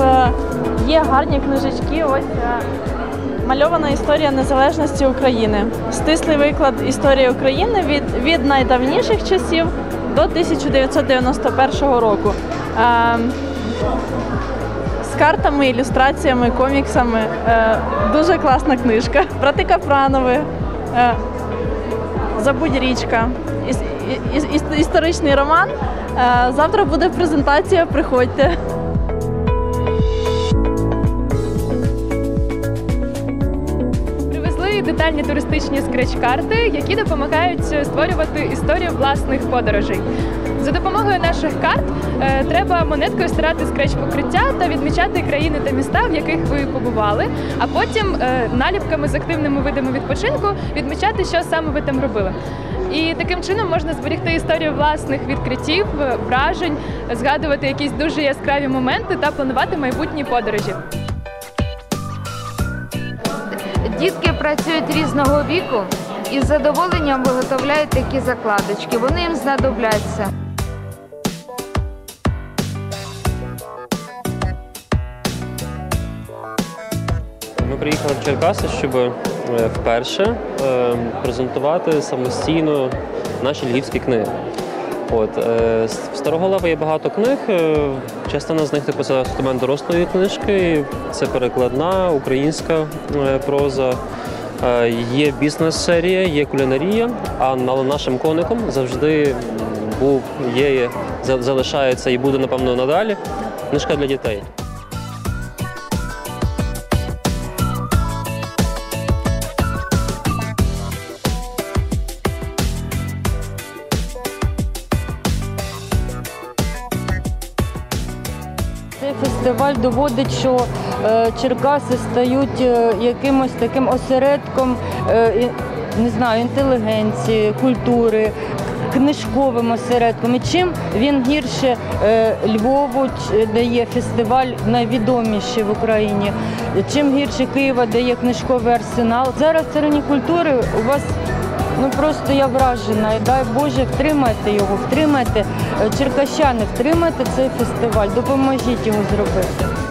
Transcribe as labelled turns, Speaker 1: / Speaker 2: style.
Speaker 1: Е, є гарні книжечки. Ось е, мальована історія незалежності України. Стислий виклад історії України від, від найдавніших часів до 1991 року. Е, з картами, ілюстраціями, коміксами. Е, дуже класна книжка. Брати Капранови. Е, Забудь річка. Іс, іс, іс, історичний роман. Е, завтра буде презентація, приходьте.
Speaker 2: Привезли туристичні скреч-карти, які допомагають створювати історію власних подорожей. За допомогою наших карт е, треба монеткою стирати скреч покриття та відмічати країни та міста, в яких ви побували, а потім е, наліпками з активними видами відпочинку відмічати, що саме ви там робили. І таким чином можна зберегти історію власних відкриттів, е, вражень, згадувати якісь дуже яскраві моменти та планувати майбутні подорожі.
Speaker 3: Дітки працюють різного віку і з задоволенням виготовляють такі закладочки. Вони їм знадобляться.
Speaker 4: Ми приїхали в Черкаси, щоб е, вперше е, презентувати самостійно наші львівські книги. От, е, в Староголова є багато книг. е, Частина з них типу, це асортимент дорослої книжки, це перекладна, українська е, проза. Е, Є бізнес-серія, є кулінарія, а на- нашим коником завжди був, є, залишається і буде, напевно, надалі книжка для дітей.
Speaker 5: Цей фестиваль доводить, що е, Черкаси стають е, якимось таким осередком е, не знаю, інтелігенції, культури, книжковим осередком. І чим він гірше Львову, ч- де є фестиваль найвідоміший в Україні, чим гірше Києва, де є книжковий арсенал. Зараз в царині культури у вас Ну просто я вражена. І дай Боже, втримайте його, втримайте. Е, Черкащани, втримайте цей фестиваль, допоможіть його зробити.